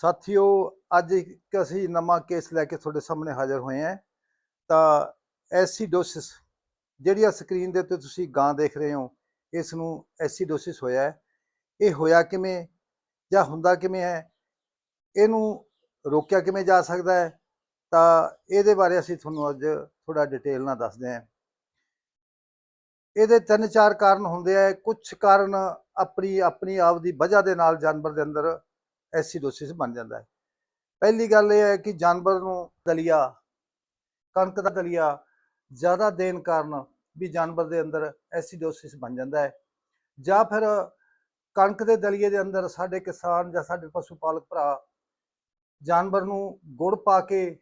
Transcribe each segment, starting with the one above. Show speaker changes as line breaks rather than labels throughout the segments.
ਸਾਥੀਓ, ਅੱਜ ਇੱਕ ਅਸੀਂ ਨਵਾਂ ਕੇਸ ਲੈ ਕੇ ਤੁਹਾਡੇ ਸਾਹਮਣੇ ਹਾਜ਼ਰ ਹੋਏ ਹਾਂ। ਤਾਂ ਐਸੀਡੋਸਿਸ, ਜਿਹੜੀ ਆ ਸਕਰੀਨ ਦੇ ਉੱਤੇ ਤੁਸੀਂ ਗਾਂ ਦੇਖ ਰਹੇ ਹੋ, ਇਸ ਨੂੰ ਐਸੀਡੋਸਿਸ ਹੋਇਆ ਹੈ। ਇਹ ਹੋਇਆ ਕਿਵੇਂ? ਜਾਂ ਹੁੰਦਾ ਕਿਵੇਂ ਹੈ? ਇਹਨੂੰ ਰੋਕਿਆ ਕਿਵੇਂ ਜਾ ਸਕਦਾ ਹੈ? ਤਾਂ ਇਹਦੇ ਬਾਰੇ ਅਸੀਂ ਤੁਹਾਨੂੰ ਅੱਜ ਥੋੜਾ ਡਿਟੇਲ ਨਾਲ ਦੱਸਦੇ ਹਾਂ। ਇਹਦੇ ਤਿੰਨ ਚਾਰ ਕਾਰਨ ਹੁੰਦੇ ਆ। ਕੁਝ ਕਾਰਨ ਆਪਣੀ ਆਪਣੀ ਆਪ ਦੀ ਵਜ੍ਹਾ ਦੇ ਨਾਲ ਜਾਨਵਰ ਦੇ ਅੰਦਰ ਐਸੀਡੋਸਿਸ ਬਣ ਜਾਂਦਾ ਹੈ। ਪਹਿਲੀ ਗੱਲ ਇਹ ਹੈ ਕਿ ਜਾਨਵਰ ਨੂੰ ਦਲੀਆ, ਕਣਕ ਦਾ ਦਲੀਆ ਜ਼ਿਆਦਾ ਦੇਣ ਕਾਰਨ ਵੀ ਜਾਨਵਰ ਦੇ ਅੰਦਰ ਐਸੀਡੋਸਿਸ ਬਣ ਜਾਂਦਾ ਹੈ। ਜਾਂ ਫਿਰ ਕਣਕ ਦੇ ਦਲੀਏ ਦੇ ਅੰਦਰ ਸਾਡੇ ਕਿਸਾਨ ਜਾਂ ਸਾਡੇ ਪਸ਼ੂ ਪਾਲਕ ਭਰਾ ਜਾਨਵਰ ਨੂੰ ਗੁੜ ਪਾ ਕੇ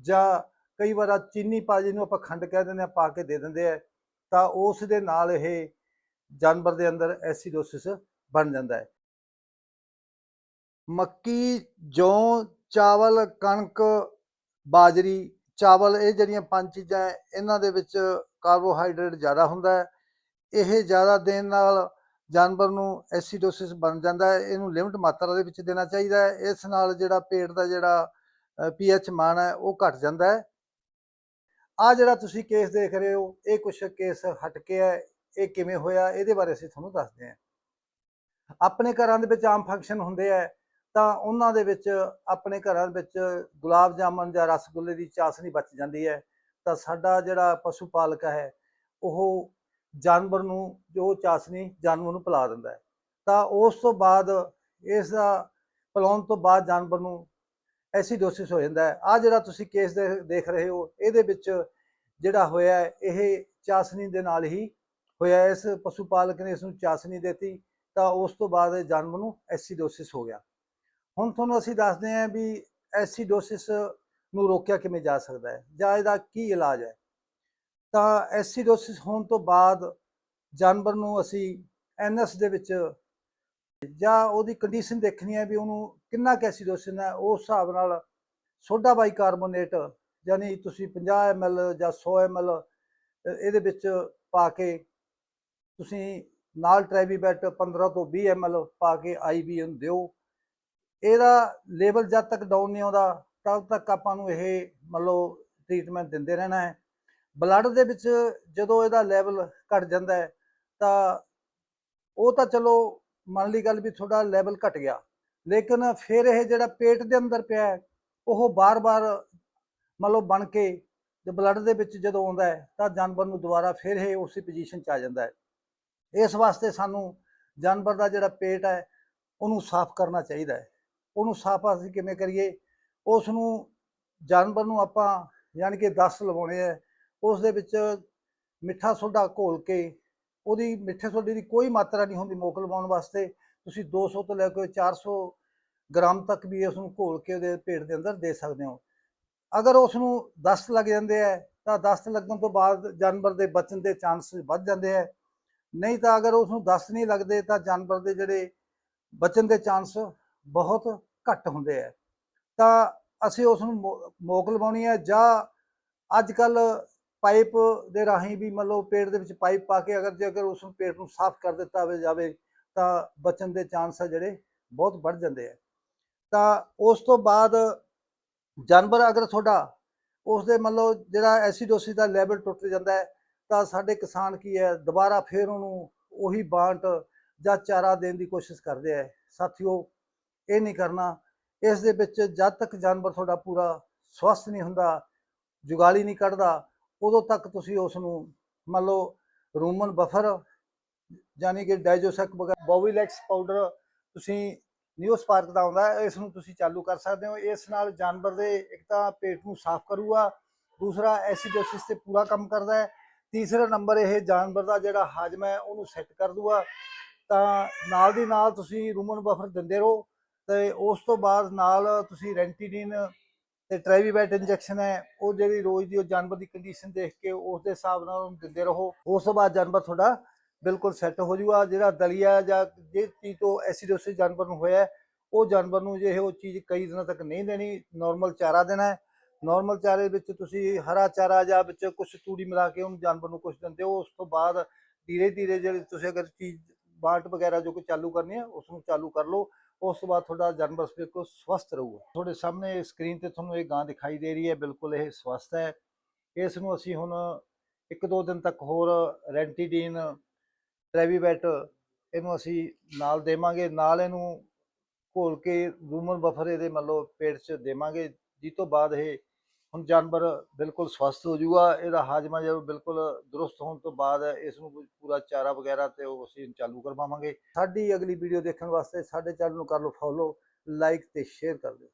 ਜਾਂ ਕਈ ਵਾਰ ਚੀਨੀ ਪਾ ਜਿਹਨੂੰ ਆਪਾਂ ਖੰਡ ਕਹਿ ਦਿੰਦੇ ਆ ਪਾ ਕੇ ਦੇ ਦਿੰਦੇ ਆ ਤਾਂ ਉਸ ਦੇ ਨਾਲ ਇਹ ਜਾਨਵਰ ਦੇ ਅੰਦਰ ਐਸੀਡੋਸਿਸ ਬਣ ਜਾਂਦਾ ਹੈ। ਮੱਕੀ ਜੌਂ ਚਾਵਲ ਕਣਕ ਬਾਜਰੀ ਚਾਵਲ ਇਹ ਜਿਹੜੀਆਂ ਪੰਜ ਚੀਜ਼ਾਂ ਹੈ, ਇਹਨਾਂ ਦੇ ਵਿੱਚ ਕਾਰਬੋਹਾਈਡਰੇਟ ਜ਼ਿਆਦਾ ਹੁੰਦਾ ਹੈ। ਇਹ ਜ਼ਿਆਦਾ ਦੇਣ ਨਾਲ ਜਾਨਵਰ ਨੂੰ ਐਸੀਡੋਸਿਸ ਬਣ ਜਾਂਦਾ ਹੈ ਇਹਨੂੰ ਲਿਮਟ ਮਾਤਰਾ ਦੇ ਵਿੱਚ ਦੇਣਾ ਚਾਹੀਦਾ ਹੈ। ਇਸ ਨਾਲ ਜਿਹੜਾ ਪੇਟ ਦਾ ਜਿਹੜਾ ਪੀਐਚ ਮਾਨ ਹੈ ਉਹ ਘਟ ਜਾਂਦਾ ਹੈ। ਆ ਜਿਹੜਾ ਤੁਸੀਂ ਕੇਸ ਦੇਖ ਰਹੇ ਹੋ ਇਹ ਕੁਛ ਕੇਸ ਹਟ ਕੇ ਹੈ ਇਹ ਕਿਵੇਂ ਹੋਇਆ ਇਹਦੇ ਬਾਰੇ ਅਸੀਂ ਤੁਹਾਨੂੰ ਦੱਸਦੇ ਹਾਂ। ਆਪਣੇ ਘਰਾਂ ਦੇ ਵਿੱਚ ਆਮ ਫੰਕਸ਼ਨ ਹੁੰਦੇ ਆ ਤਾਂ ਉਹਨਾਂ ਦੇ ਵਿੱਚ, ਆਪਣੇ ਘਰਾਂ ਵਿੱਚ ਗੁਲਾਬ ਜਾਮਨ ਜਾਂ ਰਸਗੁੱਲੇ ਦੀ ਚਾਸਨੀ ਬਚ ਜਾਂਦੀ ਹੈ। ਤਾਂ ਸਾਡਾ ਜਿਹੜਾ ਪਸ਼ੂ ਪਾਲਕ ਹੈ, ਉਹ ਜਾਨਵਰ ਨੂੰ, ਜੋ ਚਾਸਨੀ ਜਾਨਵਰ ਨੂੰ ਪਿਲਾ ਦਿੰਦਾ ਹੈ। ਤਾਂ ਉਸ ਤੋਂ ਬਾਅਦ, ਇਸ ਦਾ ਪਿਲਾਉਣ ਤੋਂ ਬਾਅਦ ਜਾਨਵਰ ਨੂੰ ਐਸੀਡੋਸਿਸ ਹੋ ਜਾਂਦਾ ਹੈ। ਆ ਜਿਹੜਾ ਤੁਸੀਂ ਕੇਸ ਦੇ, ਦੇਖ ਰਹੇ ਹੋ, ਇਹਦੇ ਵਿੱਚ ਜਿਹੜਾ ਹੋਇਆ ਇਹ ਚਾਸਨੀ ਦੇ ਨਾਲ ਹੀ ਹੋਇਆ। ਇਸ ਪਸ਼ੂ ਪਾਲਕ ਨੇ ਇਸ ਨੂੰ ਚਾਸਨੀ ਦਿੱਤੀ, ਤਾਂ ਉਸ ਤੋਂ ਬਾਅਦ ਇਹ ਜਾਨਵਰ ਨੂੰ ਐਸੀਡੋਸਿਸ ਹੋ ਗਿਆ। ਹੁਣ ਤੁਹਾਨੂੰ ਅਸੀਂ ਦੱਸਦੇ ਹਾਂ ਵੀ ਐਸੀਡੋਸਿਸ ਨੂੰ ਰੋਕਿਆ ਕਿਵੇਂ ਜਾ ਸਕਦਾ ਹੈ, ਜਾਂ ਇਹਦਾ ਕੀ ਇਲਾਜ ਹੈ। ਤਾਂ ਐਸੀਡੋਸਿਸ ਹੋਣ ਤੋਂ ਬਾਅਦ ਜਾਨਵਰ ਨੂੰ ਅਸੀਂ ਐਨਐਸ ਦੇ ਵਿੱਚ ਜਾਂ ਉਹਦੀ ਕੰਡੀਸ਼ਨ ਦੇਖਣੀ ਹੈ ਵੀ ਉਹਨੂੰ ਕਿੰਨਾ ਕੁ ਐਸੀਡੋਸਿਸ ਹੈ, ਉਸ ਹਿਸਾਬ ਨਾਲ ਸੋਡਾ ਬਾਈਕਾਰਬੋਨੇਟ ਯਾਨੀ ਤੁਸੀਂ 50 ml ਜਾਂ 100 ml ਇਹਦੇ ਵਿੱਚ ਪਾ ਕੇ ਤੁਸੀਂ ਨਾਲ ਟ੍ਰੈਵੀਬੈਟ 15 ਤੋਂ 20 ml ਪਾ ਕੇ ਆਈਵੀ ਨੂੰ ਦਿਓ। ਇਹਦਾ ਲੈਵਲ ਜਦ ਤੱਕ ਡਾਊਨ ਨਹੀਂ ਆਉਂਦਾ, ਤਦ ਤੱਕ ਆਪਾਂ ਨੂੰ ਇਹ ਮੰਨ ਲਓ ਟ੍ਰੀਟਮੈਂਟ ਦਿੰਦੇ ਰਹਿਣਾ ਹੈ। ਬਲੱਡ ਦੇ ਵਿੱਚ ਜਦੋਂ ਇਹਦਾ ਲੈਵਲ ਘਟ ਜਾਂਦਾ ਹੈ, ਤਾਂ ਉਹ ਤਾਂ ਚਲੋ ਮੰਨ ਲਈ ਗੱਲ ਵੀ ਤੁਹਾਡਾ ਲੈਵਲ ਘਟ ਗਿਆ। ਲੇਕਿਨ ਫਿਰ ਇਹ ਜਿਹੜਾ ਪੇਟ ਦੇ ਅੰਦਰ ਪਿਆ ਹੈ, ਉਹ ਬਾਰ-ਬਾਰ ਮਤਲਬ ਬਣ ਕੇ ਤੇ ਬਲੱਡ ਦੇ ਵਿੱਚ ਜਦੋਂ ਆਉਂਦਾ ਹੈ, ਤਾਂ ਜਾਨਵਰ ਨੂੰ ਦੁਬਾਰਾ ਫਿਰ ਇਹ ਉਸੇ ਪੋਜੀਸ਼ਨ 'ਚ ਆ ਜਾਂਦਾ ਹੈ। ਇਸ ਵਾਸਤੇ ਸਾਨੂੰ ਜਾਨਵਰ ਦਾ ਜਿਹੜਾ ਪੇਟ ਹੈ, ਉਹਨੂੰ ਸਾਫ਼ ਕਰਨਾ ਚਾਹੀਦਾ ਹੈ। ਉਹਨੂੰ ਸਾਫ਼ ਅਸੀਂ ਕਿਵੇਂ ਕਰੀਏ? ਉਸ ਨੂੰ ਜਾਨਵਰ ਨੂੰ ਆਪਾਂ ਯਾਨੀ ਕਿ 10 ਲਵਾਉਣੇ ਆ। ਉਸ ਦੇ ਵਿੱਚ ਮਿੱਠਾ ਸੋਡਾ ਘੋਲ ਕੇ, ਉਹਦੀ ਮਿੱਠੇ ਸੋਡੇ ਦੀ ਕੋਈ ਮਾਤਰਾ ਨਹੀਂ ਹੁੰਦੀ ਮੋਕ ਲਵਾਉਣ ਵਾਸਤੇ। ਤੁਸੀਂ 200 ਤੋਂ ਲੈ ਕੇ 400 ਗ੍ਰਾਮ ਤੱਕ ਵੀ ਉਸ ਨੂੰ ਘੋਲ ਕੇ ਉਹਦੇ ਪੇਟ ਦੇ ਅੰਦਰ ਦੇ ਸਕਦੇ ਹੋ। ਅਗਰ ਉਸ ਨੂੰ ਦਸਤ ਲੱਗ ਜਾਂਦੇ ਆ, ਤਾਂ ਦਸਤ ਲੱਗਣ ਤੋਂ ਬਾਅਦ ਜਾਨਵਰ ਦੇ ਬਚਣ ਦੇ ਚਾਂਸ ਵੱਧ ਜਾਂਦੇ ਆ। ਨਹੀਂ ਤਾਂ ਅਗਰ ਉਸ ਨੂੰ ਦਸਤ ਨਹੀਂ ਲੱਗਦੇ, ਤਾਂ ਜਾਨਵਰ ਦੇ ਜਿਹੜੇ ਬਚਣ ਦੇ ਚਾਂਸ ਬਹੁਤ ਘੱਟ ਹੁੰਦੇ ਆ। ਤਾਂ ਅਸੀਂ ਉਸ ਨੂੰ ਮੋ- ਮੋਕ ਲਵਾਉਣੀ ਹੈ ਜਾਂ ਅੱਜ ਕੱਲ ਪਾਈਪ ਦੇ ਰਾਹੀਂ ਵੀ ਮੰਨ ਲਓ ਪੇਟ ਦੇ ਵਿੱਚ ਪਾਈਪ ਪਾ ਕੇ ਅਗਰ ਜੇਕਰ ਉਸ ਨੂੰ ਪੇਟ ਨੂੰ ਸਾਫ਼ ਕਰ ਦਿੱਤਾ ਜਾਵੇ ਤਾਂ ਬਚਣ ਦੇ ਚਾਂਸ ਆ ਜਿਹੜੇ ਬਹੁਤ ਵੱਧ ਜਾਂਦੇ ਆ। ਤਾਂ ਉਸ ਤੋਂ ਬਾਅਦ ਜਾਨਵਰ ਅਗਰ ਤੁਹਾਡਾ ਉਸ ਦੇ ਮੰਨ ਲਓ ਜਿਹੜਾ ਐਸੀਡੋਸਿਸ ਦਾ ਲੈਵਲ ਟੁੱਟ ਜਾਂਦਾ ਹੈ ਤਾਂ ਸਾਡੇ ਕਿਸਾਨ ਕੀ ਹੈ ਦੁਬਾਰਾ ਫੇਰ ਉਹਨੂੰ ਉਹੀ ਬਾਂਟ ਜਾਂ ਚਾਰਾ ਦੇਣ ਦੀ ਕੋਸ਼ਿਸ਼ ਕਰਦੇ ਆ। ਸਾਥੀਓ ਇਹ ਨਹੀਂ ਕਰਨਾ। ਇਸ ਦੇ ਵਿੱਚ ਜਦ ਤੱਕ ਜਾਨਵਰ ਤੁਹਾਡਾ ਪੂਰਾ ਸਵਸਥ ਨਹੀਂ ਹੁੰਦਾ, ਜੁਗਾਲੀ ਨਹੀਂ ਕੱਢਦਾ, ਉਦੋਂ ਤੱਕ ਤੁਸੀਂ ਉਸ ਨੂੰ ਮੰਨ ਲਓ ਰੂਮਨ ਬਫਰ ਯਾਨੀ ਕਿ ਡਾਈਜੋਸੈਕ ਵਗੈਰਾ, ਬੋਵੀਲੈਕਸ ਪਾਊਡਰ ਤੁਸੀਂ ਨਿਊ ਸਪਾਰਕ ਦਾ ਆਉਂਦਾ, ਇਸ ਨੂੰ ਤੁਸੀਂ ਚਾਲੂ ਕਰ ਸਕਦੇ ਹੋ। ਇਸ ਨਾਲ ਜਾਨਵਰ ਦੇ ਇੱਕ ਤਾਂ ਪੇਟ ਨੂੰ ਸਾਫ਼ ਕਰੂਗਾ, ਦੂਸਰਾ ਐਸੀਡੋਸਿਸ ਤੇ ਪੂਰਾ ਕੰਮ ਕਰਦਾ ਹੈ, ਤੀਸਰਾ ਨੰਬਰ ਇਹ ਜਾਨਵਰ ਦਾ ਜਿਹੜਾ ਹਾਜਮ ਹੈ ਉਹਨੂੰ ਸੈੱਟ ਕਰ ਦੂਗਾ। ਤਾਂ ਨਾਲ ਦੀ ਨਾਲ ਤੁਸੀਂ ਰੂਮਨ ਬਫਰ ਦਿੰਦੇ ਰਹੋ ਤੇ ਉਸ ਤੋਂ ਬਾਅਦ ਨਾਲ ਤੁਸੀਂ ਰੈਂਟੀਡਿਨ ਤੇ ਟ੍ਰੈਵੀਬੈਟ ਇੰਜੈਕਸ਼ਨ ਹੈ, ਉਹ ਜਿਹੜੀ ਰੋਜ਼ ਦੀ ਉਹ ਜਾਨਵਰ ਦੀ ਕੰਡੀਸ਼ਨ ਦੇਖ ਕੇ ਉਸ ਦੇ ਹਿਸਾਬ ਨਾਲ ਉਹਨੂੰ ਦਿੰਦੇ ਰਹੋ। ਉਸ ਤੋਂ ਬਾਅਦ ਜਾਨਵਰ ਤੁਹਾਡਾ ਬਿਲਕੁਲ ਸੈੱਟ ਹੋ ਜੂਗਾ। ਜਿਹੜਾ ਦਲੀਆ ਜਾਂ ਜਿਸ ਚੀਜ਼ ਤੋਂ ਐਸੀਡੋਸਿਸ ਜਾਨਵਰ ਨੂੰ ਹੋਇਆ, ਉਹ ਜਾਨਵਰ ਨੂੰ ਜੇ ਉਹ ਚੀਜ਼ ਕਈ ਦਿਨਾਂ ਤੱਕ ਨਹੀਂ ਦੇਣੀ ਨਾਰਮਲ ਚਾਰਾ ਦੇਣਾ ਹੈ। ਨਾਰਮਲ ਚਾਰੇ ਵਿੱਚ ਤੁਸੀਂ ਹਰਾ ਚਾਰਾ ਜਾਂ ਵਿੱਚ ਕੁਝ ਤੂੜੀ ਮਿਲਾ ਕੇ ਉਹਨੂੰ ਜਾਨਵਰ ਨੂੰ ਕੁਝ ਦਿੰਦੇ ਹੋ, ਉਸ ਤੋਂ ਬਾਅਦ ਧੀਰੇ ਧੀਰੇ ਜਿਹੜੀ ਤੁਸੀਂ ਅਗਰ ਚੀਜ਼ ਬਾਟ ਵਗੈਰਾ ਜੋ ਕੋਈ ਚਾਲੂ ਕਰਨੀ ਹੈ, ਉਸ ਨੂੰ ਚਾਲੂ ਕਰ ਲਓ। ਉਸ ਤੋਂ ਬਾਅਦ ਤੁਹਾਡਾ ਜਾਨਵਰ ਬਿਲਕੁਲ ਸਵਸਥ ਰਹੂਗਾ। ਤੁਹਾਡੇ ਸਾਹਮਣੇ ਸਕਰੀਨ ਤੇ ਤੁਹਾਨੂੰ ਇਹ ਗਾਂ ਦਿਖਾਈ ਦੇ ਰਹੀ ਹੈ, ਬਿਲਕੁਲ ਇਹ ਸਵਸਥ ਹੈ। ਇਸ ਨੂੰ ਅਸੀਂ ਹੁਣ ਇੱਕ ਦੋ ਦਿਨ ਤੱਕ ਹੋਰ ਰੈਂਟੀਡੀਨ ਟ੍ਰੈਵੀਵੈਟ ਇਹਨੂੰ ਅਸੀਂ ਨਾਲ ਦੇਵਾਂਗੇ। ਨਾਲ ਇਹਨੂੰ ਘੋਲ ਕੇ ਰੂਮਨ ਬਫਰ ਇਹਦੇ ਮੰਨ ਲਓ ਪੇਟ 'ਚ ਦੇਵਾਂਗੇ। ਜਿਸ ਤੋਂ ਬਾਅਦ ਇਹ ਹੁਣ ਜਾਨਵਰ ਬਿਲਕੁਲ ਸਵਸਥ ਹੋ ਜਾਊਗਾ ਇਹਦਾ ਹਾਜ਼ਮਾ ਜਦੋਂ ਬਿਲਕੁਲ ਦਰੁਸਤ ਹੋਣ ਤੋਂ ਬਾਅਦ ਇਸ ਨੂੰ ਪੂਰਾ ਚਾਰਾ ਵਗੈਰਾ ਤੇ ਉਹ ਅਸੀਂ ਚਾਲੂ ਕਰਵਾਵਾਂਗੇ। ਸਾਡੀ ਅਗਲੀ ਵੀਡੀਓ ਦੇਖਣ ਵਾਸਤੇ ਸਾਡੇ ਚੈਨਲ ਨੂੰ ਕਰ ਲਓ ਫੋਲੋ ਲਾਈਕ ਤੇ ਸ਼ੇਅਰ ਕਰ ਦਿਓ।